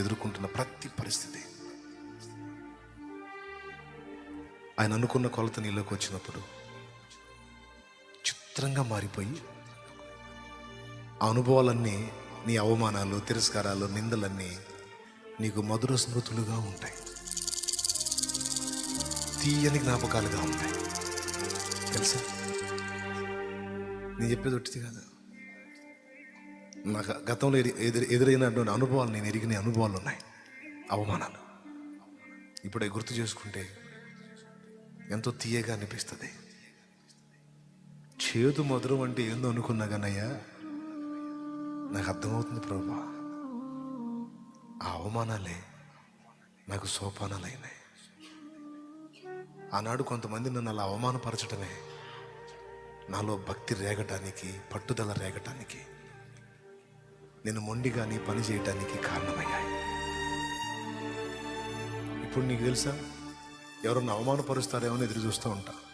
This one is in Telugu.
ఎదుర్కొంటున్న ప్రతి పరిస్థితి. ఆయన అనుకున్న కొలత నీలోకి వచ్చినప్పుడు చిత్రంగా మారిపోయి ఆ అనుభవాలన్నీ నీ అవమానాలు తిరస్కారాలు నిందలన్నీ నీకు మధుర స్మృతులుగా ఉంటాయి. తీయని జ్ఞాపకాలుగా ఉంటాయి. తెలుసా? నేను చెప్పేది ఒట్టిది కాదు. నాకు గతంలో ఎదురు ఎదురైనటువంటి అనుభవాలు నేను ఎరిగిన అనుభవాలు ఉన్నాయి. అవమానాలు. ఇప్పుడే గుర్తు చేసుకుంటే ఎంతో తీయగా అనిపిస్తుంది. చేదు మధురం అంటే ఏందో అనుకున్నా కానయ్యా నాకు అర్థమవుతుంది ప్రభా. ఆ అవమానాలే నాకు సోపానాలైనాయి. ఆనాడు కొంతమంది నన్ను అలా అవమానపరచడమే నాలో భక్తి రేగటానికి పట్టుదల రేగటానికి నేను మొండిగాని పని చేయటానికి కారణమయ్యాయి. ఇప్పుడు నీకు తెలుసా? ఎవరన్నా అవమానపరుస్తారేమో ఎదురు చూస్తూ ఉంటాను